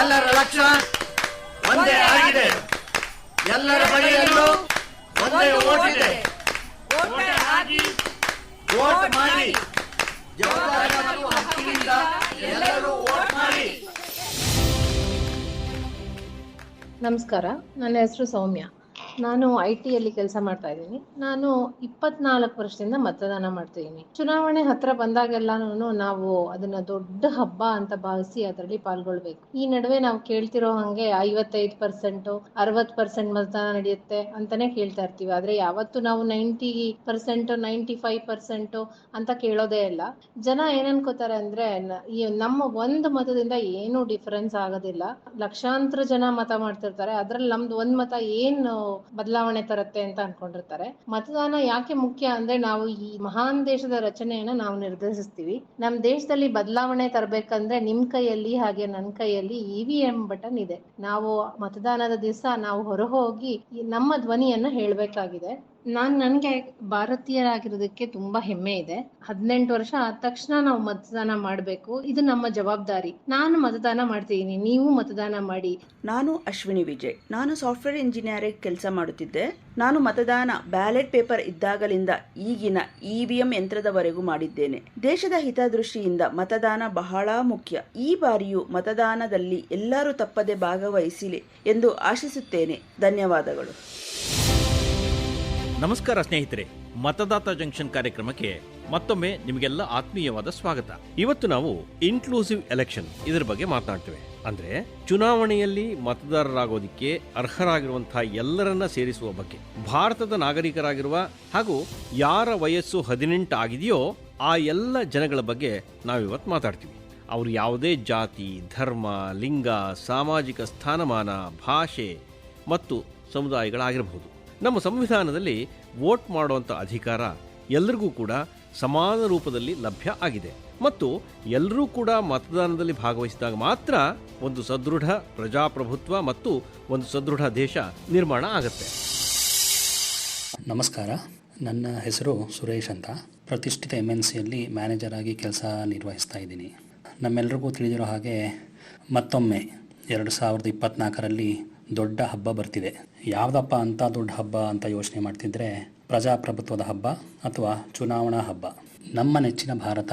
ಎಲ್ಲರ ಲಕ್ಷ್ಯ ಒಂದೇ ಆಗಿದೆ. ಎಲ್ಲರ ಬಳಿಯಲ್ಲೂ ಒಂದೇ ಓಟಿದೆ ಓಟ್ ಮಾಡಿ. ಜವಾಬ್ದಾರಿ ಮತ್ತು ಹಕ್ಕಿನಿಂದ ನಮಸ್ಕಾರ. ನನ್ನ ಹೆಸರು ಸೌಮ್ಯ. ನಾನು ಐ ಟಿಯಲ್ಲಿ ಕೆಲಸ ಮಾಡ್ತಾ ಇದ್ದೀನಿ. ನಾನು ಇಪ್ಪತ್ನಾಲ್ಕು ವರ್ಷದಿಂದ ಮತದಾನ ಮಾಡ್ತಿದ್ದೀನಿ ಚುನಾವಣೆ ಹತ್ರ ಬಂದಾಗೆಲ್ಲಾನು ನಾವು ಅದನ್ನ ದೊಡ್ಡ ಹಬ್ಬ ಅಂತ ಭಾವಿಸಿ ಅದರಲ್ಲಿ ಪಾಲ್ಗೊಳ್ಬೇಕು. ಈ ನಡುವೆ ನಾವು ಕೇಳ್ತಿರೋ ಹಂಗೆ ಐವತ್ತೈದು ಪರ್ಸೆಂಟು ಅರವತ್ ಪರ್ಸೆಂಟ್ ಮತದಾನ ನಡೆಯುತ್ತೆ ಅಂತಾನೆ ಕೇಳ್ತಾ ಇರ್ತೀವಿ. ಆದ್ರೆ ಯಾವತ್ತು ನಾವು ninety percent, ninety five percent ಅಂತ ಕೇಳೋದೇ ಇಲ್ಲ. ಜನ ಏನ್ ಅನ್ಕೋತಾರೆ ಅಂದ್ರೆ ನಮ್ಮ ಒಂದು ಮತದಿಂದ ಏನು ಡಿಫರೆನ್ಸ್ ಆಗೋದಿಲ್ಲ. ಲಕ್ಷಾಂತರ ಜನ ಮತ ಮಾಡ್ತಿರ್ತಾರೆ. ಅದ್ರಲ್ಲಿ ನಮ್ದು ಒಂದ್ ಮತ ಏನು ಬದಲಾವಣೆ ತರುತ್ತೆ ಅಂತ ಅನ್ಕೊಂಡಿರ್ತಾರೆ. ಮತದಾನ ಯಾಕೆ ಮುಖ್ಯ ಅಂದ್ರೆ ನಾವು ಈ ಮಹಾನ್ ದೇಶದ ರಚನೆಯನ್ನ ನಾವು ನಿರ್ಧರಿಸ್ತೀವಿ. ನಮ್ ದೇಶದಲ್ಲಿ ಬದಲಾವಣೆ ತರಬೇಕಂದ್ರೆ ನಿಮ್ ಕೈಯಲ್ಲಿ ಹಾಗೆ ನನ್ ಕೈಯಲ್ಲಿ ಇ ವಿ ಎಂ ಬಟನ್ ಇದೆ. ನಾವು ಮತದಾನದ ದಿವಸ ನಾವು ಹೊರ ಹೋಗಿ ನಮ್ಮ ಧ್ವನಿಯನ್ನ ಹೇಳ್ಬೇಕಾಗಿದೆ. ನಾನ್ ನನ್ಗೆ ಭಾರತೀಯರಾಗಿರೋದಕ್ಕೆ ತುಂಬಾ ಹೆಮ್ಮೆ ಇದೆ. ಹದಿನೆಂಟು ವರ್ಷ ಆದ ತಕ್ಷಣ ನಾವು ಮತದಾನ ಮಾಡಬೇಕು. ಇದು ನಮ್ಮ ಜವಾಬ್ದಾರಿ. ನಾನು ಮತದಾನ ಮಾಡ್ತಿದ್ದೀನಿ ನೀವು ಮತದಾನ ಮಾಡಿ. ನಾನು ಅಶ್ವಿನಿ ವಿಜಯ್. ನಾನು ಸಾಫ್ಟ್ವೇರ್ ಇಂಜಿನಿಯರ್ ಕೆಲಸ ಮಾಡುತ್ತಿದ್ದೆ. ನಾನು ಮತದಾನ ಬ್ಯಾಲೆಟ್ ಪೇಪರ್ ಇದ್ದಾಗಲಿಂದ ಈಗಿನ ಇವಿಎಂ ಯಂತ್ರದವರೆಗೂ ಮಾಡಿದ್ದೇನೆ. ದೇಶದ ಹಿತದೃಷ್ಟಿಯಿಂದ ಮತದಾನ ಬಹಳ ಮುಖ್ಯ. ಈ ಬಾರಿಯೂ ಮತದಾನದಲ್ಲಿ ಎಲ್ಲರೂ ತಪ್ಪದೆ ಭಾಗವಹಿಸಿಲಿ ಎಂದು ಆಶಿಸುತ್ತೇನೆ. ಧನ್ಯವಾದಗಳು. ನಮಸ್ಕಾರ ಸ್ನೇಹಿತರೆ, ಮತದಾತ ಜಂಕ್ಷನ್ ಕಾರ್ಯಕ್ರಮಕ್ಕೆ ಮತ್ತೊಮ್ಮೆ ನಿಮಗೆಲ್ಲ ಆತ್ಮೀಯವಾದ ಸ್ವಾಗತ. ಇವತ್ತು ನಾವು ಇನ್ಕ್ಲೂಸಿವ್ ಎಲೆಕ್ಷನ್ ಇದರ ಬಗ್ಗೆ ಮಾತನಾಡ್ತೇವೆ. ಅಂದ್ರೆ ಚುನಾವಣೆಯಲ್ಲಿ ಮತದಾರರಾಗೋದಿಕ್ಕೆ ಅರ್ಹರಾಗಿರುವಂತಹ ಎಲ್ಲರನ್ನ ಸೇರಿಸುವ ಬಗ್ಗೆ. ಭಾರತದ ನಾಗರಿಕರಾಗಿರುವ ಹಾಗೂ ಯಾರ ವಯಸ್ಸು ಹದಿನೆಂಟು ಆಗಿದೆಯೋ ಆ ಎಲ್ಲ ಜನಗಳ ಬಗ್ಗೆ ನಾವಿವತ್ತು ಮಾತಾಡ್ತೀವಿ. ಅವರು ಯಾವುದೇ ಜಾತಿ, ಧರ್ಮ, ಲಿಂಗ, ಸಾಮಾಜಿಕ ಸ್ಥಾನಮಾನ, ಭಾಷೆ ಮತ್ತು ಸಮುದಾಯಗಳಾಗಿರಬಹುದು. ನಮ್ಮ ಸಂವಿಧಾನದಲ್ಲಿ ವೋಟ್ ಮಾಡುವಂಥ ಅಧಿಕಾರ ಎಲ್ಲರಿಗೂ ಕೂಡ ಸಮಾನ ರೂಪದಲ್ಲಿ ಲಭ್ಯ ಆಗಿದೆ. ಮತ್ತು ಎಲ್ಲರೂ ಕೂಡ ಮತದಾನದಲ್ಲಿ ಭಾಗವಹಿಸಿದಾಗ ಮಾತ್ರ ಒಂದು ಸದೃಢ ಪ್ರಜಾಪ್ರಭುತ್ವ ಮತ್ತು ಒಂದು ಸದೃಢ ದೇಶ ನಿರ್ಮಾಣ ಆಗುತ್ತೆ. ನಮಸ್ಕಾರ. ನನ್ನ ಹೆಸರು ಸುರೇಶ್ ಅಂತ. ಪ್ರತಿಷ್ಠಿತ ಎಂ ಎನ್ ಸಿಯಲ್ಲಿ ಮ್ಯಾನೇಜರ್ ಆಗಿ ಕೆಲಸ ನಿರ್ವಹಿಸ್ತಾ ಇದ್ದೀನಿ. ನಮ್ಮೆಲ್ರಿಗೂ ತಿಳಿದಿರೋ ಹಾಗೆ ಮತ್ತೊಮ್ಮೆ ಎರಡು ಸಾವಿರದ ಇಪ್ಪತ್ತ್ನಾಲ್ಕರಲ್ಲಿ ದೊಡ್ಡ ಹಬ್ಬ ಬರ್ತಿದೆ. ಯಾವುದಪ್ಪ ಅಂಥ ದೊಡ್ಡ ಹಬ್ಬ ಅಂತ ಯೋಚನೆ ಮಾಡ್ತಿದ್ರೆ ಪ್ರಜಾಪ್ರಭುತ್ವದ ಹಬ್ಬ ಅಥವಾ ಚುನಾವಣಾ ಹಬ್ಬ. ನಮ್ಮ ನೆಚ್ಚಿನ ಭಾರತ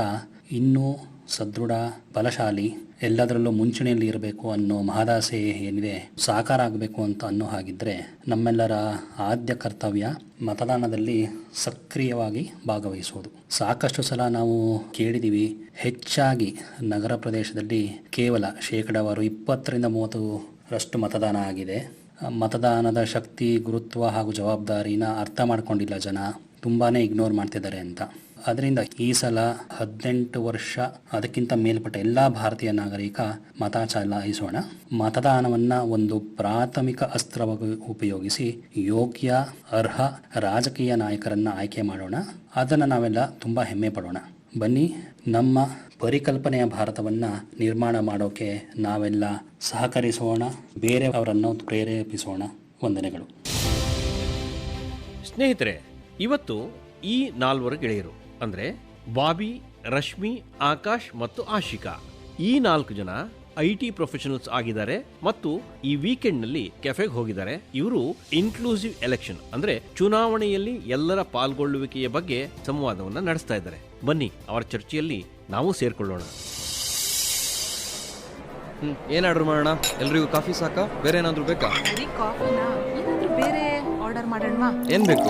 ಇನ್ನೂ ಸದೃಢ, ಬಲಶಾಲಿ, ಎಲ್ಲದರಲ್ಲೂ ಮುಂಚೂಣಿಯಲ್ಲಿ ಇರಬೇಕು ಅನ್ನೋ ಮಹದಾಸೆ ಏನಿದೆ, ಸಾಕಾರ ಆಗಬೇಕು ಅಂತ ಅನ್ನೋ ಹಾಗಿದ್ರೆ ನಮ್ಮೆಲ್ಲರ ಆದ್ಯ ಕರ್ತವ್ಯ ಮತದಾನದಲ್ಲಿ ಸಕ್ರಿಯವಾಗಿ ಭಾಗವಹಿಸುವುದು. ಸಾಕಷ್ಟು ಸಲ ನಾವು ಕೇಳಿದೀವಿ, ಹೆಚ್ಚಾಗಿ ನಗರ ಪ್ರದೇಶದಲ್ಲಿ ಕೇವಲ ಶೇಕಡಾವಾರು ಇಪ್ಪತ್ತರಿಂದ ಮೂವತ್ತರಷ್ಟು ಮತದಾನ ಆಗಿದೆ. ಮತದಾನದ ಶಕ್ತಿ, ಗುರುತ್ವ ಹಾಗೂ ಜವಾಬ್ದಾರಿನ ಅರ್ಥ ಮಾಡ್ಕೊಂಡಿಲ್ಲ ಜನ. ತುಂಬಾನೇ ಇಗ್ನೋರ್ ಮಾಡ್ತಿದ್ದಾರೆ ಅಂತ. ಅದರಿಂದ ಈ ಸಲ ಹದಿನೆಂಟು ವರ್ಷ ಅದಕ್ಕಿಂತ ಮೇಲ್ಪಟ್ಟ ಎಲ್ಲ ಭಾರತೀಯ ನಾಗರಿಕ ಮತ ಚಲಾಯಿಸೋಣ ಮತದಾನವನ್ನ ಒಂದು ಪ್ರಾಥಮಿಕ ಅಸ್ತ್ರವಾಗಿ ಉಪಯೋಗಿಸಿ ಯೋಗ್ಯ, ಅರ್ಹ, ರಾಜಕೀಯ ನಾಯಕರನ್ನ ಆಯ್ಕೆ ಮಾಡೋಣ. ಅದನ್ನು ನಾವೆಲ್ಲ ತುಂಬ ಹೆಮ್ಮೆ ಪಡೋಣ. ಬನ್ನಿ, ನಮ್ಮ ಪರಿಕಲ್ಪನೆಯ ಭಾರತವನ್ನ ನಿರ್ಮಾಣ ಮಾಡೋಕೆ ನಾವೆಲ್ಲ ಸಹಕರಿಸೋಣ ಬೇರೆ ಅವರನ್ನು ಪ್ರೇರೇಪಿಸೋಣ. ವಂದನೆಗಳು. ಸ್ನೇಹಿತರೆ, ಇವತ್ತು ಈ ನಾಲ್ವರು ಗೆಳೆಯರು, ಅಂದ್ರೆ ಬಾಬಿ, ರಶ್ಮಿ, ಆಕಾಶ್ ಮತ್ತು ಆಶಿಕಾ. ಈ ನಾಲ್ಕು ಜನ ಐ ಟಿ ಪ್ರೊಫೆಷನಲ್ಸ್ ಆಗಿದ್ದಾರೆ ಮತ್ತು ಈ ವೀಕೆಂಡ್ನಲ್ಲಿ ಕೆಫೆಗೆ ಹೋಗಿದ್ದಾರೆ. ಇವರು ಇನ್ಕ್ಲೂಸಿವ್ ಎಲೆಕ್ಷನ್ ಅಂದ್ರೆ ಚುನಾವಣೆಯಲ್ಲಿ ಎಲ್ಲರ ಪಾಲ್ಗೊಳ್ಳುವಿಕೆಯ ಬಗ್ಗೆ ಸಂವಾದವನ್ನ ನಡೆಸ್ತಾ ಇದ್ದಾರೆ. ಬನ್ನಿ, ಅವರ ಚರ್ಚೆಯಲ್ಲಿ ನಾವು ಸೇರ್ಕೊಳ್ಳೋಣ. ಹ್ಮ್ ಏನ್ ಆರ್ಡರ್ ಮಾಡೋಣ? ಎಲ್ರಿಗೂ ಕಾಫಿ ಸಾಕಾ? ಬೇರೆ ಏನಾದ್ರು ಬೇಕಾ? ಬರೀ ಕಾಫಿನಾ? ಏನಾದ್ರೂ ಬೇರೆ ಆರ್ಡರ್ ಮಾಡೋಣವಾ? ಏನ್ ಬೇಕು?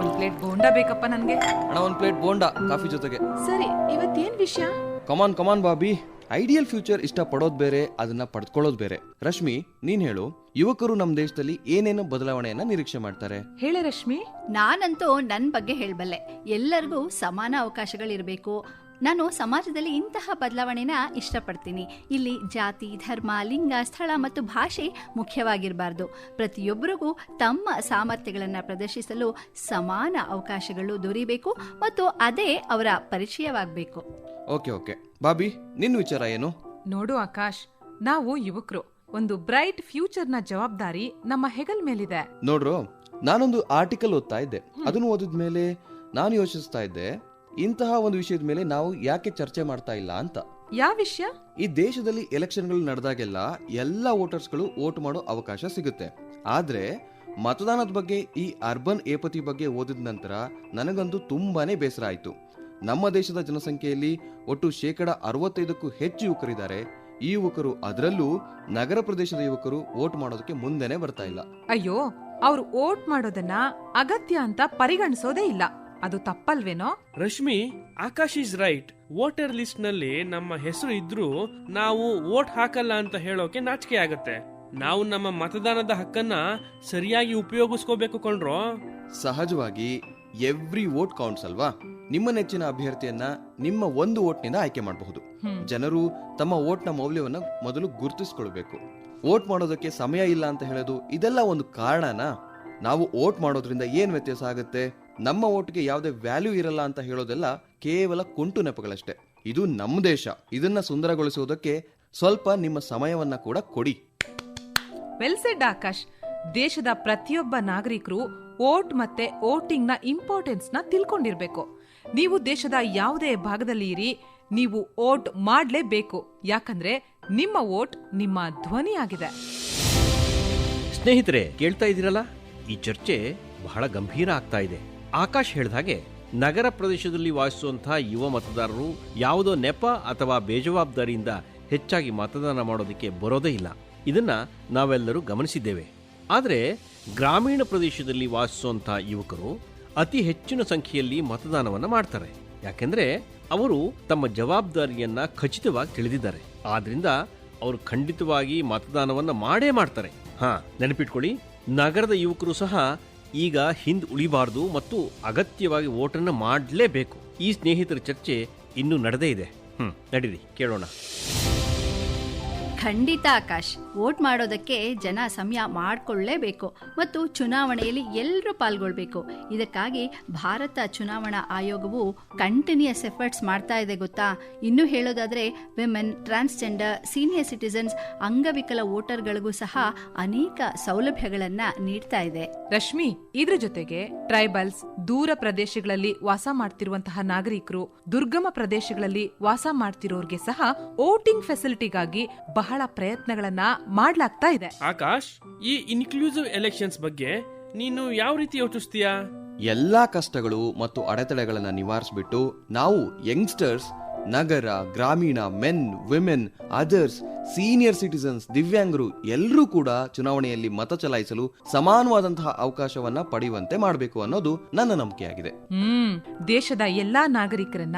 ಒಂದ್ ಪ್ಲೇಟ್ ಬೋಂಡಾ ಬೇಕಪ್ಪ ನನ್ಗೆ. ಅಣ್ಣ ಒಂದ್ ಪ್ಲೇಟ್ ಬೋಂಡಾ ಕಾಫಿ ಜೊತೆಗೆ. ಸರಿ ಇವತ್ತೇನ್ ವಿಷಯ? Come on come on Bobby. Ideal future ಇಷ್ಟಪಡೋದು ಬೇರೆ ಅದನ್ನ ಪಡ್ಕೊಳ್ಳೋದು ಬೇರೆ. ರಶ್ಮಿ ನೀನ್ ಹೇಳು ಯುವಕರು ನಮ್ಮ ದೇಶದಲ್ಲಿ ಏನೇನು ಬದಲಾವಣೆಯನ್ನ ನಿರೀಕ್ಷೆ ಮಾಡ್ತಾರೆ? ಹೇಳಿ ರಶ್ಮಿ. ನಾನಂತೂ ನನ್ನ ಬಗ್ಗೆ ಹೇಳಬಲ್ಲೆ. ಎಲ್ಲರಿಗೂ ಸಮಾನ ಅವಕಾಶಗಳಿರಬೇಕು. ನಾನು ಸಮಾಜದಲ್ಲಿ ಇಂತಹ ಬದಲಾವಣೆನ ಇಷ್ಟಪಡ್ತೀನಿ. ಇಲ್ಲಿ ಜಾತಿ ಧರ್ಮ ಲಿಂಗ ಸ್ಥಳ ಮತ್ತು ಭಾಷೆ ಮುಖ್ಯವಾಗಿರಬಾರ್ದು. ಪ್ರತಿಯೊಬ್ಬರಿಗೂ ತಮ್ಮ ಸಾಮರ್ಥ್ಯಗಳನ್ನು ಪ್ರದರ್ಶಿಸಲು ಸಮಾನ ಅವಕಾಶಗಳು ದೊರೀಬೇಕು ಮತ್ತು ಅದೇ ಅವರ ಪರಿಚಯವಾಗಬೇಕು. Okay okay. ಬಾಬಿ ನಿನ್ನ ವಿಚಾರ ಏನು? ನೋಡು ಆಕಾಶ್ ನಾವು ಯುವಕರು. ಒಂದು ಬ್ರೈಟ್ ಫ್ಯೂಚರ್ನ ಜವಾಬ್ದಾರಿ ನಮ್ಮ ಹೆಗಲ್ ಮೇಲಿದೆ. ನೋಡ್ರು ನಾನೊಂದು ಆರ್ಟಿಕಲ್ ಓದ್ತಾ ಇದ್ದೆ. ಅದನ್ನು ಓದಿದ್ಮೇಲೆ ನಾನು ಯೋಚಿಸ್ತಾ ಇದ್ದೆ ಇಂತಹ ಒಂದು ವಿಷಯದ ಮೇಲೆ ನಾವು ಯಾಕೆ ಚರ್ಚೆ ಮಾಡ್ತಾ ಇಲ್ಲ ಅಂತ. ಯಾವ ವಿಷಯ? ಈ ದೇಶದಲ್ಲಿ ಎಲೆಕ್ಷನ್ಗಳು ನಡೆದಾಗೆಲ್ಲ ಎಲ್ಲ ವೋಟರ್ಸ್ಗಳು ವೋಟ್ ಮಾಡೋ ಅವಕಾಶ ಸಿಗುತ್ತೆ. ಆದ್ರೆ ಮತದಾನದ ಬಗ್ಗೆ ಈ ಅರ್ಬನ್ ಏಪತಿ ಬಗ್ಗೆ ಓದಿದ ನಂತರ ನನಗಂತೂ ತುಂಬಾನೇ ಬೇಸರ ಆಯ್ತು. ನಮ್ಮ ದೇಶದ ಜನಸಂಖ್ಯೆಯಲ್ಲಿ ಒಟ್ಟು ಶೇಕಡ ಅರವತ್ತೈದಕ್ಕೂ ಹೆಚ್ಚು ಯುವಕರಿದ್ದಾರೆ. ಈ ಯುವಕರು ಅದರಲ್ಲೂ ನಗರ ಪ್ರದೇಶದ ಯುವಕರು ವೋಟ್ ಮಾಡೋದಕ್ಕೆ ಮುಂದೆನೆ ಬರ್ತಾ ಇಲ್ಲ. ಅಯ್ಯೋ ಅವ್ರು ಓಟ್ ಮಾಡೋದನ್ನ ಅಗತ್ಯ ಅಂತ ಪರಿಗಣಿಸೋದೇ ಇಲ್ಲ. ಅದು ತಪ್ಪಲ್ವೇನೋ? Rashmi Akash is right. Voter ಲಿಸ್ಟ್ನಲ್ಲಿ ನಮ್ಮ ಹೆಸರು ಇದ್ರೂ ನಾವು ವೋಟ್ ಹಾಕಲ್ಲ ಅಂತ ಹೇಳೋಕೆ ನಾಚಿಕೆ ಆಗತ್ತೆ. ನಾವು ನಮ್ಮ ಮತದಾನದ ಹಕ್ಕನ್ನ ಸರಿಯಾಗಿ ಉಪಯೋಗಿಸ್ಕೋಬೇಕು ಕೊಂಡ್ರೋ ಸಹಜವಾಗಿ ಎವ್ರಿ ವೋಟ್ ಕೌಂಟ್ಸ್ ಅಲ್ವಾ? ನಿಮ್ಮ ನೆಚ್ಚಿನ ಅಭ್ಯರ್ಥಿಯನ್ನ ನಿಮ್ಮ ಒಂದು ವೋಟ್ನಿಂದ ಆಯ್ಕೆ ಮಾಡಬಹುದು. ಜನರು ತಮ್ಮ ವೋಟ್ನ ಮೌಲ್ಯವನ್ನ ಮೊದಲು ಗುರುತಿಸ್ಕೊಳ್ಬೇಕು. ವೋಟ್ ಮಾಡೋದಕ್ಕೆ ಸಮಯ ಇಲ್ಲ ಅಂತ ಹೇಳೋದು ಇದೆಲ್ಲ ಒಂದು ಕಾರಣನಾ? ನಾವು ವೋಟ್ ಮಾಡೋದ್ರಿಂದ ಏನ್ ವ್ಯತ್ಯಾಸ ಆಗುತ್ತೆ? ನಮ್ಮ ಓಟ್ಗೆ ಯಾವುದೇ ವ್ಯಾಲ್ಯೂ ಇರಲ್ಲ ಅಂತ ಹೇಳೋದೆಲ್ಲ ಕೇವಲ ಕುಂಟು ನೆಪಗಳಷ್ಟೇ. ಇದು ನಮ್ಮ ದೇಶ. ಇದನ್ನ ಸುಂದರಗೊಳಿಸುವುದಕ್ಕೆ ಸ್ವಲ್ಪ ನಿಮ್ಮ ಸಮಯವನ್ನ ಕೂಡ ಕೊಡಿ. ವೆಲ್ ಸೆಡ್ ಆಕಾಶ್ ದೇಶದ ಪ್ರತಿಯೊಬ್ಬ ನಾಗರಿಕರು ಓಟ್ ಮತ್ತೆ ವೋಟಿಂಗ್ನ ಇಂಪಾರ್ಟೆನ್ಸ್ನ ತಿಳ್ಕೊಂಡಿರ್ಬೇಕು. ನೀವು ದೇಶದ ಯಾವುದೇ ಭಾಗದಲ್ಲಿ ಇರಿ ನೀವು ಓಟ್ ಮಾಡಲೇಬೇಕು. ಯಾಕಂದ್ರೆ ನಿಮ್ಮ ಓಟ್ ನಿಮ್ಮ ಧ್ವನಿಯಾಗಿದೆ. ಸ್ನೇಹಿತರೆ ಕೇಳ್ತಾ ಇದ್ದೀರಲ್ಲ? ಈ ಚರ್ಚೆ ಬಹಳ ಗಂಭೀರ ಆಗ್ತಾ ಇದೆ. ಆಕಾಶ್ ಹೇಳಿದ ಹಾಗೆ, ನಗರ ಪ್ರದೇಶದಲ್ಲಿ ವಾಸಿಸುವಂತಹ ಯುವ ಮತದಾರರು ಯಾವುದೋ ನೆಪ ಅಥವಾ ಬೇಜವಾಬ್ದಾರಿಯಿಂದ ಹೆಚ್ಚಾಗಿ ಮತದಾನ ಮಾಡೋದಕ್ಕೆ ಬರೋದೇ ಇಲ್ಲ. ಇದನ್ನ ನಾವೆಲ್ಲರೂ ಗಮನಿಸಿದ್ದೇವೆ. ಆದರೆ, ಗ್ರಾಮೀಣ ಪ್ರದೇಶದಲ್ಲಿ ವಾಸಿಸುವಂತಹ ಯುವಕರು ಅತಿ ಹೆಚ್ಚಿನ ಸಂಖ್ಯೆಯಲ್ಲಿ ಮತದಾನವನ್ನು ಮಾಡ್ತಾರೆ. ಯಾಕೆಂದ್ರೆ, ಅವರು ತಮ್ಮ ಜವಾಬ್ದಾರಿಯನ್ನು ಖಚಿತವಾಗಿ ತಿಳಿದಿದ್ದಾರೆ. ಆದ್ದರಿಂದ ಅವರು ಖಂಡಿತವಾಗಿ ಮತದಾನವನ್ನು ಮಾಡೇ ಮಾಡ್ತಾರೆ. ಹಾ, ನೆನಪಿಟ್ಕೊಳ್ಳಿ, ನಗರದ ಯುವಕರು ಸಹ ಈಗ ಹಿಂದ್ ಉಳಿಬಾರ್ದು ಮತ್ತು ಅಗತ್ಯವಾಗಿ ಓಟನ್ನು ಮಾಡಲೇಬೇಕು. ಈ ಸ್ನೇಹಿತರ ಚರ್ಚೆ ಇನ್ನೂ ನಡೆದೇ ಇದೆ. ಹ್ಞೂ ನಡೀರಿ, ಕೇಳೋಣ. ಖಂಡಿತ ಆಕಾಶ್, ವೋಟ್ ಮಾಡೋದಕ್ಕೆ ಜನ ಸಮಯ ಮಾಡಿಕೊಳ್ಳೇಬೇಕು ಮತ್ತು ಚುನಾವಣೆಯಲ್ಲಿ ಎಲ್ಲರೂ ಪಾಲ್ಗೊಳ್ಬೇಕು. ಇದಕ್ಕಾಗಿ ಭಾರತ ಚುನಾವಣಾ ಆಯೋಗವು ಕಂಟಿನ್ಯೂಸ್ ಎಫರ್ಟ್ಸ್ ಮಾಡ್ತಾ ಇದೆ ಗೊತ್ತಾ? ಇನ್ನೂ ಹೇಳೋದಾದ್ರೆ ವಿಮೆನ್ ಟ್ರಾನ್ಸ್ಜೆಂಡರ್ ಸೀನಿಯರ್ ಸಿಟಿಸನ್ಸ್ ಅಂಗವಿಕಲ ವೋಟರ್ಗಳಿಗೂ ಸಹ ಅನೇಕ ಸೌಲಭ್ಯಗಳನ್ನ ನೀಡ್ತಾ ಇದೆ. ರಶ್ಮಿ, ಇದ್ರ ಜೊತೆಗೆ ಟ್ರೈಬಲ್ಸ್, ದೂರ ಪ್ರದೇಶಗಳಲ್ಲಿ ವಾಸ ಮಾಡ್ತಿರುವಂತಹ ನಾಗರಿಕರು, ದುರ್ಗಮ ಪ್ರದೇಶಗಳಲ್ಲಿ ವಾಸ ಮಾಡ್ತಿರೋರ್ಗೆ ಸಹ ವೋಟಿಂಗ್ ಫೆಸಿಲಿಟಿಗಾಗಿ ಬಹಳ ಪ್ರಯತ್ನಗಳನ್ನ ಮಾಡ್ಲಾಗ್ತಾ ಇದೆ. ಆಕಾಶ್ ಈ ಇನ್ಕ್ಲೂಸಿವ್ ಎಲೆಕ್ಷನ್ಸ್ ಬಗ್ಗೆ ನೀನು ಯಾವ ರೀತಿ ಯೋಚಿಸ್ತೀಯಾ? ಎಲ್ಲಾ ಕಷ್ಟಗಳು ಮತ್ತು ಅಡೆತಡೆಗಳನ್ನ ನಿವಾರಿಸ್ಬಿಟ್ಟು ನಾವು ಯಂಗ್ಸ್ಟರ್ಸ್ ನಗರ ಗ್ರಾಮೀಣ men women others senior citizens ದಿವ್ಯಾಂಗರು ಎಲ್ಲರೂ ಕೂಡ ಚುನಾವಣೆಯಲ್ಲಿ ಮತ ಚಲಾಯಿಸಲು ಸಮಾನವಾದಂತಹ ಅವಕಾಶವನ್ನ ಪಡೆಯುವಂತೆ ಮಾಡಬೇಕು ಅನ್ನೋದು ನನ್ನ ನಂಬಿಕೆಯಾಗಿದೆ. ಹ್ಮ್ ದೇಶದ ಎಲ್ಲಾ ನಾಗರಿಕರನ್ನ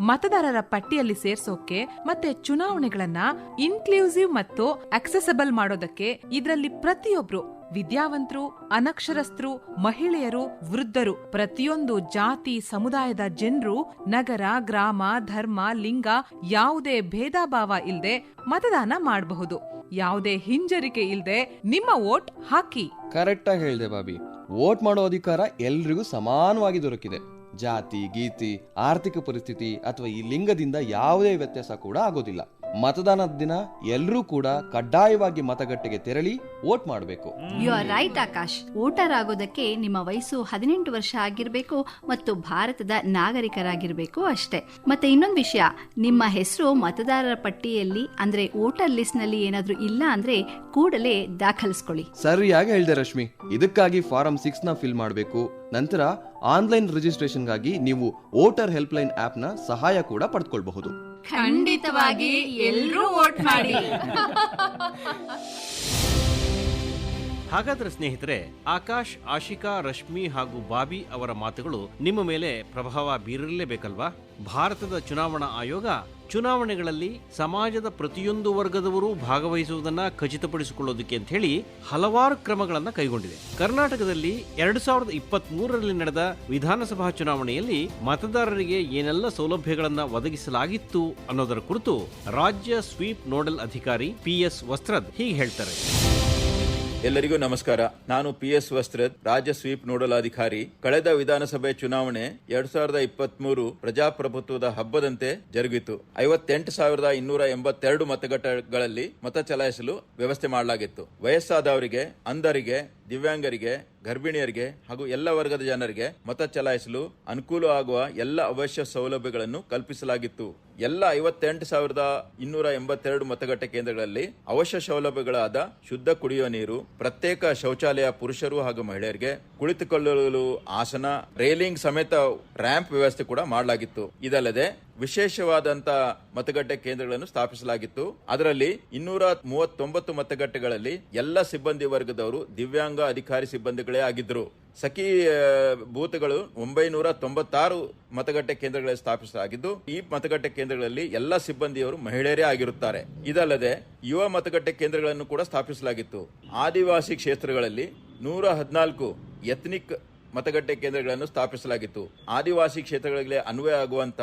ಮತದಾರರ ಪಟ್ಟಿಯಲ್ಲಿ ಸೇರ್ಸೋಕೆ ಮತ್ತೆ ಚುನಾವಣೆಗಳನ್ನ ಇನ್ಕ್ಲೂಸಿವ್ ಮತ್ತು ಅಕ್ಸೆಸಬಲ್ ಮಾಡೋದಕ್ಕೆ ಇದರಲ್ಲಿ ಪ್ರತಿಯೊಬ್ರು ವಿದ್ಯಾವಂತರು, ಅನಕ್ಷರಸ್ಥರು, ಮಹಿಳೆಯರು, ವೃದ್ಧರು, ಪ್ರತಿಯೊಂದು ಜಾತಿ, ಸಮುದಾಯದ ಜನರು, ನಗರ, ಗ್ರಾಮ, ಧರ್ಮ, ಲಿಂಗ ಯಾವುದೇ ಭೇದ ಭಾವ ಇಲ್ದೆ ಮತದಾನ ಮಾಡಬಹುದು. ಯಾವುದೇ ಹಿಂಜರಿಕೆ ಇಲ್ಲದೆ ನಿಮ್ಮ ವೋಟ್ ಹಾಕಿ. ಕರೆಕ್ಟಾಗಿ ಹೇಳಿದೆ ಬಾಬಿ. ವೋಟ್ ಮಾಡೋ ಅಧಿಕಾರ ಎಲ್ರಿಗೂ ಸಮಾನವಾಗಿ ದೊರಕಿದೆ. ಜಾತಿ ಗೀತಿ ಆರ್ಥಿಕ ಪರಿಸ್ಥಿತಿ ಅಥವಾ ಈ ಲಿಂಗದಿಂದ ಯಾವುದೇ ವ್ಯತ್ಯಾಸ ಕೂಡ ಆಗೋದಿಲ್ಲ. ಮತದಾನದ ದಿನ ಎಲ್ಲರೂ ಕೂಡ ಕಡ್ಡಾಯವಾಗಿ ಮತಗಟ್ಟೆಗೆ ತೆರಳಿ ವೋಟ್ ಮಾಡಬೇಕು. You are right Akash voter ಆಗೋದಕ್ಕೆ ನಿಮ್ಮ ವಯಸ್ಸು ಹದಿನೆಂಟು ವರ್ಷ ಆಗಿರ್ಬೇಕು ಮತ್ತು ಭಾರತದ ನಾಗರಿಕರಾಗಿರ್ಬೇಕು ಅಷ್ಟೇ. ಮತ್ತೆ ಇನ್ನೊಂದು ವಿಷಯ ನಿಮ್ಮ ಹೆಸರು ಮತದಾರರ ಪಟ್ಟಿಯಲ್ಲಿ ಅಂದ್ರೆ ವೋಟರ್ ಲಿಸ್ಟ್ನಲ್ಲಿ ಏನಾದ್ರೂ ಇಲ್ಲ ಅಂದ್ರೆ ಕೂಡಲೇ ದಾಖಲಿಸ್ಕೊಳ್ಳಿ. ಸರಿಯಾಗಿ ಹೇಳಿದೆ ರಶ್ಮಿ. ಇದಕ್ಕಾಗಿ ಫಾರಂ ಸಿಕ್ಸ್ನ ಫಿಲ್ ಮಾಡಬೇಕು. ನಂತರ ಆನ್ಲೈನ್ ರಿಜಿಸ್ಟ್ರೇಷನ್ಗಾಗಿ ನೀವು ವೋಟರ್ ಹೆಲ್ಪ್ಲೈನ್ ಆಪ್ನ ನ ಸಹಾಯ ಕೂಡ ಪಡೆದುಕೊಳ್ಳಬಹುದು ಖಂಡಿತವಾಗಿ ಎಲ್ಲರೂ ವೋಟ್ ಮಾಡಿ. ಹಾಗಾದ್ರೆ ಸ್ನೇಹಿತರೆ ಆಕಾಶ್ ಆಶಿಕಾ ರಶ್ಮಿ ಹಾಗೂ ಬಾಬಿ ಅವರ ಮಾತುಗಳು ನಿಮ್ಮ ಮೇಲೆ ಪ್ರಭಾವ ಬೀರಲೇಬೇಕಲ್ವಾ ಭಾರತದ ಚುನಾವಣಾ ಆಯೋಗ ಚುನಾವಣೆಗಳಲ್ಲಿ ಸಮಾಜದ ಪ್ರತಿಯೊಂದು ವರ್ಗದವರು ಭಾಗವಹಿಸುವುದನ್ನು ಖಚಿತಪಡಿಸಿಕೊಳ್ಳೋದಕ್ಕೆ ಅಂತ ಹೇಳಿ ಹಲವಾರು ಕ್ರಮಗಳನ್ನು ಕೈಗೊಂಡಿದೆ. ಕರ್ನಾಟಕದಲ್ಲಿ ಎರಡು ಸಾವಿರದ ಇಪ್ಪತ್ತ್ ಮೂರರಲ್ಲಿ ನಡೆದ ವಿಧಾನಸಭಾ ಚುನಾವಣೆಯಲ್ಲಿ ಮತದಾರರಿಗೆ ಏನೆಲ್ಲ ಸೌಲಭ್ಯಗಳನ್ನು ಒದಗಿಸಲಾಗಿತ್ತು ಅನ್ನೋದರ ಕುರಿತು ರಾಜ್ಯ ಸ್ವೀಪ್ ನೋಡಲ್ ಅಧಿಕಾರಿ ಪಿ ಎಸ್ ವಸ್ತ್ರದ್ ಹೀಗೆ ಹೇಳ್ತಾರೆ. ಎಲ್ಲರಿಗೂ ನಮಸ್ಕಾರ. ನಾನು ಪಿ ಎಸ್ ವಸ್ತ್ರದ್ ರಾಜ್ಯ ಸ್ವೀಪ್ ನೋಡಲ್ ಅಧಿಕಾರಿ ಕಳೆದ ವಿಧಾನಸಭೆ ಚುನಾವಣೆ ಎರಡ್ ಸಾವಿರದ ಇಪ್ಪತ್ತ್ ಮೂರು ಪ್ರಜಾಪ್ರಭುತ್ವದ ಹಬ್ಬದಂತೆ ಜರುಗಿತು. ಐವತ್ತೆಂಟು ಸಾವಿರದ ಇನ್ನೂರ ಎಂಬತ್ತೆರಡು ಮತಗಟ್ಟೆಗಳಲ್ಲಿ ಮತ ಚಲಾಯಿಸಲು ವ್ಯವಸ್ಥೆ ಮಾಡಲಾಗಿತ್ತು. ವಯಸ್ಸಾದವರಿಗೆ, ಅಂಧರಿಗೆ ದಿವ್ಯಾಂಗರಿಗೆ, ಗರ್ಭಿಣಿಯರಿಗೆ ಹಾಗೂ ಎಲ್ಲ ವರ್ಗದ ಜನರಿಗೆ ಮತ ಚಲಾಯಿಸಲು ಅನುಕೂಲ ಆಗುವ ಎಲ್ಲ ಅವಶ್ಯ ಸೌಲಭ್ಯಗಳನ್ನು ಕಲ್ಪಿಸಲಾಗಿತ್ತು. ಎಲ್ಲ ಐವತ್ತೆಂಟು ಸಾವಿರದ ಇನ್ನೂರ ಎಂಬತ್ತೆರಡು ಮತಗಟ್ಟೆ ಕೇಂದ್ರಗಳಲ್ಲಿ ಅವಶ್ಯ ಸೌಲಭ್ಯಗಳಾದ ಶುದ್ಧ ಕುಡಿಯುವ ನೀರು, ಪ್ರತ್ಯೇಕ ಶೌಚಾಲಯ ಪುರುಷರು ಹಾಗೂ ಮಹಿಳೆಯರಿಗೆ, ಕುಳಿತುಕೊಳ್ಳಲು ಆಸನ ರೈಲಿಂಗ್ ಸಮೇತ ರ್ಯಾಂಪ್ ವ್ಯವಸ್ಥೆ ಕೂಡ ಮಾಡಲಾಗಿತ್ತು. ಇದಲ್ಲದೆ ವಿಶೇಷವಾದಂತ ಮತಗಟ್ಟೆ ಕೇಂದ್ರಗಳನ್ನು ಸ್ಥಾಪಿಸಲಾಗಿತ್ತು. ಅದರಲ್ಲಿ ಇನ್ನೂರ ಮೂವತ್ತೊಂಬತ್ತು ಮತಗಟ್ಟೆಗಳಲ್ಲಿ ಎಲ್ಲ ಸಿಬ್ಬಂದಿ ವರ್ಗದವರು ದಿವ್ಯಾಂಗ ಅಧಿಕಾರಿ ಸಿಬ್ಬಂದಿಗಳೇ ಆಗಿದ್ದರು ಸಖಿ ಬೂತ್ಗಳು ಒಂಬೈನೂರ ತೊಂಬತ್ತಾರು ಮತಗಟ್ಟೆ ಕೇಂದ್ರಗಳಲ್ಲಿ ಸ್ಥಾಪಿಸಲಾಗಿದ್ದು, ಈ ಮತಗಟ್ಟೆ ಕೇಂದ್ರಗಳಲ್ಲಿ ಎಲ್ಲ ಸಿಬ್ಬಂದಿಯವರು ಮಹಿಳೆಯರೇ ಆಗಿರುತ್ತಾರೆ. ಇದಲ್ಲದೆ ಯುವ ಮತಗಟ್ಟೆ ಕೇಂದ್ರಗಳನ್ನು ಕೂಡ ಸ್ಥಾಪಿಸಲಾಗಿತ್ತು. ಆದಿವಾಸಿ ಕ್ಷೇತ್ರಗಳಲ್ಲಿ ನೂರ ಹದಿನಾಲ್ಕು ಎಥ್ನಿಕ್ ಮತಗಟ್ಟೆ ಕೇಂದ್ರಗಳನ್ನು ಸ್ಥಾಪಿಸಲಾಗಿತ್ತು. ಆದಿವಾಸಿ ಕ್ಷೇತ್ರಗಳಿಗೆ ಅನ್ವಯ ಆಗುವಂತ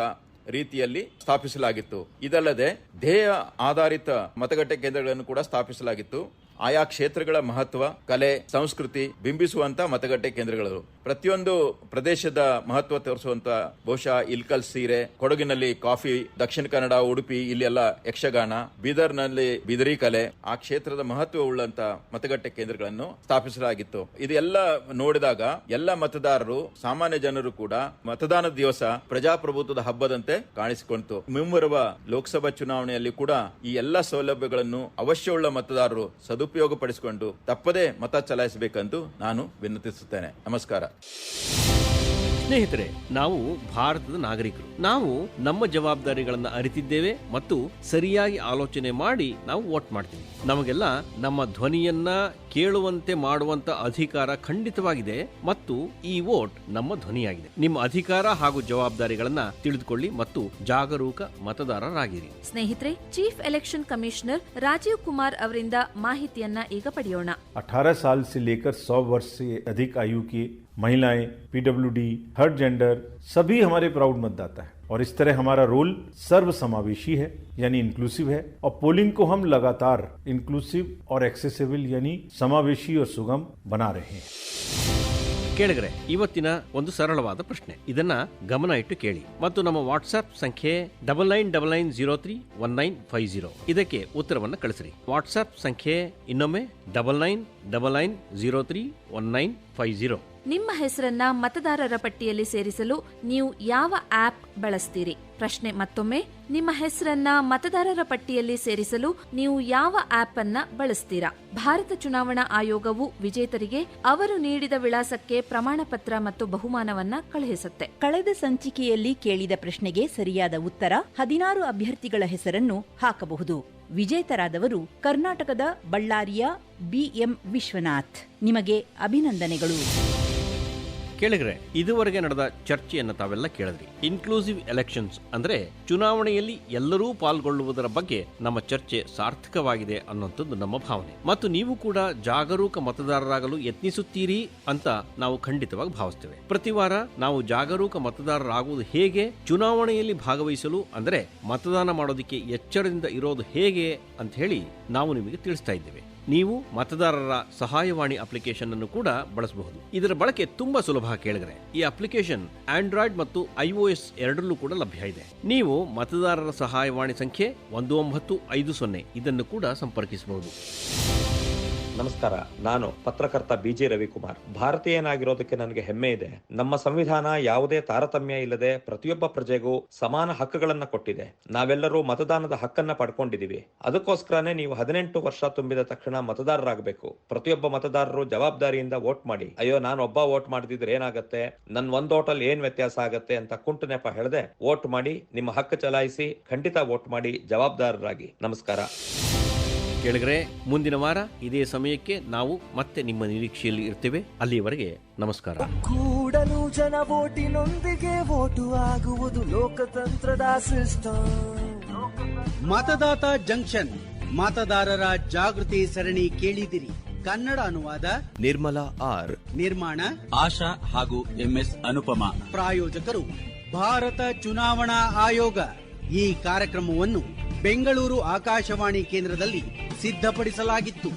ರೀತಿಯಲ್ಲಿ ಸ್ಥಾಪಿಸಲಾಗಿತ್ತು. ಇದಲ್ಲದೆ ಧ್ಯೇಯ ಆಧಾರಿತ ಮತಗಟ್ಟೆ ಕೇಂದ್ರಗಳನ್ನು ಕೂಡ ಸ್ಥಾಪಿಸಲಾಗಿತ್ತು. ಆಯಾ ಕ್ಷೇತ್ರಗಳ ಮಹತ್ವ, ಕಲೆ, ಸಂಸ್ಕೃತಿ ಬಿಂಬಿಸುವಂತ ಮತಗಟ್ಟೆ ಕೇಂದ್ರಗಳು ಪ್ರತಿಯೊಂದು ಪ್ರದೇಶದ ಮಹತ್ವ ತೋರಿಸುವಂತ ಬಹುಶಃ ಇಲ್ಕಲ್ ಸೀರೆ, ಕೊಡಗಿನಲ್ಲಿ ಕಾಫಿ, ದಕ್ಷಿಣ ಕನ್ನಡ, ಉಡುಪಿ, ಇಲ್ಲೆಲ್ಲ ಯಕ್ಷಗಾನ, ಬೀದರ್ನಲ್ಲಿ ಬಿದರಿ ಕಲೆ, ಆ ಕ್ಷೇತ್ರದ ಮಹತ್ವ ಉಳ್ಳಂತ ಮತಗಟ್ಟೆ ಕೇಂದ್ರಗಳನ್ನು ಸ್ಥಾಪಿಸಲಾಗಿತ್ತು. ಇದೆಲ್ಲ ನೋಡಿದಾಗ ಎಲ್ಲ ಮತದಾರರು, ಸಾಮಾನ್ಯ ಜನರು ಕೂಡ ಮತದಾನದ ದಿವಸ ಪ್ರಜಾಪ್ರಭುತ್ವದ ಹಬ್ಬದಂತೆ ಕಾಣಿಸಿಕೊಂಡಿತು ಮುಂಬರುವ ಲೋಕಸಭಾ ಚುನಾವಣೆಯಲ್ಲಿ ಕೂಡ ಈ ಎಲ್ಲ ಸೌಲಭ್ಯಗಳನ್ನು ಅವಶ್ಯವುಳ್ಳ ಮತದಾರರು ಸದುಪಯೋಗಪಡಿಸಿಕೊಂಡು ತಪ್ಪದೇ ಮತ ಚಲಾಯಿಸಬೇಕೆಂದು ನಾನು ವಿನಂತಿಸುತ್ತೇನೆ. ನಮಸ್ಕಾರ. ಸ್ನೇಹಿತರೆ ನಾವು ಭಾರತದ ನಾಗರಿಕರು ನಾವು ನಮ್ಮ ಜವಾಬ್ದಾರಿಗಳನ್ನು ಅರಿತಿದ್ದೇವೆ ಮತ್ತು ಸರಿಯಾಗಿ ಆಲೋಚನೆ ಮಾಡಿ ನಾವು ವೋಟ್ ಮಾಡ್ತೀವಿ ನಮಗೆಲ್ಲ ನಮ್ಮ ಧ್ವನಿಯನ್ನ ಕೇಳುವಂತೆ ಮಾಡುವಂತ ಅಧಿಕಾರ ಖಂಡಿತವಾಗಿದೆ ಮತ್ತು ಈ ವೋಟ್ ನಮ್ಮ ಧ್ವನಿಯಾಗಿದೆ ನಿಮ್ಮ ಅಧಿಕಾರ ಹಾಗೂ ಜವಾಬ್ದಾರಿಗಳನ್ನ ತಿಳಿದುಕೊಳ್ಳಿ ಮತ್ತು ಜಾಗರೂಕ ಮತದಾರರಾಗಿರಿ ಸ್ನೇಹಿತರೆ chief election commissioner Rajeev Kumar ಅವರಿಂದ ಮಾಹಿತಿಯನ್ನ ಈಗ ಪಡೆಯೋಣ 18 साल से लेकर 100 वर्ष से अधिक आयु की महिलाएं पीडब्ल्यूडी थर्ड जेंडर सभी हमारे प्राउड मतदाता है और इस तरह हमारा रोल सर्व समावेशी है यानी इंक्लूसिव है और पोलिंग को हम लगातार इंक्लूसिव और एक्सेसिबल यानी समावेशी और सुगम बना रहे हैं ಕೇಳಿದ್ರೆ ಇವತ್ತಿನ ಒಂದು ಸರಳವಾದ ಪ್ರಶ್ನೆ ಇದನ್ನ ಗಮನ ಇಟ್ಟು ಕೇಳಿ ಮತ್ತು ನಮ್ಮ ವಾಟ್ಸ್ಆಪ್ ಸಂಖ್ಯೆ double nine double nine zero three one nine five zero ಇದಕ್ಕೆ ಉತ್ತರವನ್ನು ಕಳಿಸ್ರಿ ವಾಟ್ಸ್ಆಪ್ ಸಂಖ್ಯೆ ಇನ್ನೊಮ್ಮೆ double nine double nine zero three one nine five zero ನಿಮ್ಮ ಹೆಸರನ್ನ ಮತದಾರರ ಪಟ್ಟಿಯಲ್ಲಿ ಸೇರಿಸಲು ನೀವು ಯಾವ ಆಪ್ ಬಳಸ್ತೀರಿ? ಪ್ರಶ್ನೆ ಮತ್ತೊಮ್ಮೆ, ನಿಮ್ಮ ಹೆಸರನ್ನ ಮತದಾರರ ಪಟ್ಟಿಯಲ್ಲಿ ಸೇರಿಸಲು ನೀವು ಯಾವ ಆಪ್ ಅನ್ನ ಬಳಸ್ತೀರಾ? ಭಾರತ ಚುನಾವಣಾ ಆಯೋಗವು ವಿಜೇತರಿಗೆ ಅವರು ನೀಡಿದ ವಿಳಾಸಕ್ಕೆ ಪ್ರಮಾಣ ಪತ್ರ ಮತ್ತು ಬಹುಮಾನವನ್ನ ಕಳುಹಿಸುತ್ತೆ. ಕಳೆದ ಸಂಚಿಕೆಯಲ್ಲಿ ಕೇಳಿದ ಪ್ರಶ್ನೆಗೆ ಸರಿಯಾದ ಉತ್ತರ, ಹದಿನಾರು ಅಭ್ಯರ್ಥಿಗಳ ಹೆಸರನ್ನು ಹಾಕಬಹುದು. ವಿಜೇತರಾದವರು ಕರ್ನಾಟಕದ ಬಳ್ಳಾರಿಯ ಬಿಎಂ ವಿಶ್ವನಾಥ್. ನಿಮಗೆ ಅಭಿನಂದನೆಗಳು. ಕೇಳಿದ್ರೆ ಇದುವರೆಗೆ ನಡೆದ ಚರ್ಚೆಯನ್ನು ತಾವೆಲ್ಲ ಕೇಳಿದ್ರಿ. ಇನ್ಕ್ಲೂಸಿವ್ ಎಲೆಕ್ಷನ್ಸ್ ಅಂದ್ರೆ ಚುನಾವಣೆಯಲ್ಲಿ ಎಲ್ಲರೂ ಪಾಲ್ಗೊಳ್ಳುವುದರ ಬಗ್ಗೆ ನಮ್ಮ ಚರ್ಚೆ ಸಾರ್ಥಕವಾಗಿದೆ ಅನ್ನುವಂಥದ್ದು ನಮ್ಮ ಭಾವನೆ. ಮತ್ತು ನೀವು ಕೂಡ ಜಾಗರೂಕ ಮತದಾರರಾಗಲು ಯತ್ನಿಸುತ್ತೀರಿ ಅಂತ ನಾವು ಖಂಡಿತವಾಗಿ ಭಾವಿಸ್ತೇವೆ. ಪ್ರತಿ ವಾರ ನಾವು ಜಾಗರೂಕ ಮತದಾರರಾಗುವುದು ಹೇಗೆ, ಚುನಾವಣೆಯಲ್ಲಿ ಭಾಗವಹಿಸಲು ಅಂದ್ರೆ ಮತದಾನ ಮಾಡೋದಕ್ಕೆ ಎಚ್ಚರದಿಂದ ಇರೋದು ಹೇಗೆ ಅಂತ ಹೇಳಿ ನಾವು ನಿಮಗೆ ತಿಳಿಸ್ತಾ ಇದ್ದೇವೆ. ನೀವು ಮತದಾರರ ಸಹಾಯವಾಣಿ ಅಪ್ಲಿಕೇಶನ್ ಅನ್ನು ಕೂಡ ಬಳಸಬಹುದು. ಇದರ ಬಳಕೆ ತುಂಬಾ ಸುಲಭ ಕೇಳಿದರೆ, ಈ ಅಪ್ಲಿಕೇಶನ್ ಆಂಡ್ರಾಯ್ಡ್ ಮತ್ತು ಐಒಎಸ್ ಎರಡರಲ್ಲೂ ಕೂಡ ಲಭ್ಯ ಇದೆ. ನೀವು ಮತದಾರರ ಸಹಾಯವಾಣಿ ಸಂಖ್ಯೆ ಒಂದು ಒಂಬತ್ತು ಐದು ಸೊನ್ನೆ ಇದನ್ನು ಕೂಡ ಸಂಪರ್ಕಿಸಬಹುದು. ನಮಸ್ಕಾರ. ನಾನು ಪತ್ರಕರ್ತ ಬಿಜಿ ರವಿಕುಮಾರ್. ಭಾರತೀಯನಾಗಿರೋದಕ್ಕೆ ನನಗೆ ಹೆಮ್ಮೆ ಇದೆ. ನಮ್ಮ ಸಂವಿಧಾನ ಯಾವುದೇ ತಾರತಮ್ಯ ಇಲ್ಲದೆ ಪ್ರತಿಯೊಬ್ಬ ಪ್ರಜೆಗೂ ಸಮಾನ ಹಕ್ಕುಗಳನ್ನ ಕೊಟ್ಟಿದೆ. ನಾವೆಲ್ಲರೂ ಮತದಾನದ ಹಕ್ಕನ್ನ ಪಡ್ಕೊಂಡಿದೀವಿ. ಅದಕ್ಕೋಸ್ಕರನೇ ನೀವು ಹದಿನೆಂಟು ವರ್ಷ ತುಂಬಿದ ತಕ್ಷಣ ಮತದಾರರಾಗಬೇಕು. ಪ್ರತಿಯೊಬ್ಬ ಮತದಾರರು ಜವಾಬ್ದಾರಿಯಿಂದ ವೋಟ್ ಮಾಡಿ. ಅಯ್ಯೋ, ನಾನು ಒಬ್ಬ ವೋಟ್ ಮಾಡಿದ್ರೆ ಏನಾಗತ್ತೆ? ನನ್ ಒಂದ್ ಓಟಲ್ ಏನ್ ವ್ಯತ್ಯಾಸ ಆಗತ್ತೆ ಅಂತ ಕುಂಟು ನೆಪ ಹೇಳದೆ ವೋಟ್ ಮಾಡಿ, ನಿಮ್ಮ ಹಕ್ಕು ಚಲಾಯಿಸಿ ಖಂಡಿತ ವೋಟ್ ಮಾಡಿ ಜವಾಬ್ದಾರರಾಗಿ. ನಮಸ್ಕಾರ. ಕೇಳಿದ್ರೆ ಮುಂದಿನ ವಾರ ಇದೇ ಸಮಯಕ್ಕೆ ನಾವು ಮತ್ತೆ ನಿಮ್ಮ ನಿರೀಕ್ಷೆಯಲ್ಲಿ ಇರ್ತೇವೆ. ಅಲ್ಲಿಯವರೆಗೆ ನಮಸ್ಕಾರ. ಕೂಡಲು ಜನ ಓಟಿನೊಂದಿಗೆ ಓಟು ಆಗುವುದು ಲೋಕತಂತ್ರದ ಸಿಸ್ಟಮ್ ಮತದಾತ ಜಂಕ್ಷನ್ ಮತದಾರರ ಜಾಗೃತಿ ಸರಣಿ ಕೇಳಿದಿರಿ. ಕನ್ನಡ ಅನುವಾದ ನಿರ್ಮಲಾ ಆರ್. ನಿರ್ಮಾಣ ಆಶಾ ಹಾಗೂ ಎಂಎಸ್ ಅನುಪಮ. ಪ್ರಾಯೋಜಕರು ಭಾರತ ಚುನಾವಣಾ ಆಯೋಗ ಈ ಕಾರ್ಯಕ್ರಮವನ್ನು ಬೆಂಗಳೂರು ಆಕಾಶವಾಣಿ ಕೇಂದ್ರದಲ್ಲಿ ಸಿದ್ಧಪಡಿಸಲಾಗಿತ್ತು.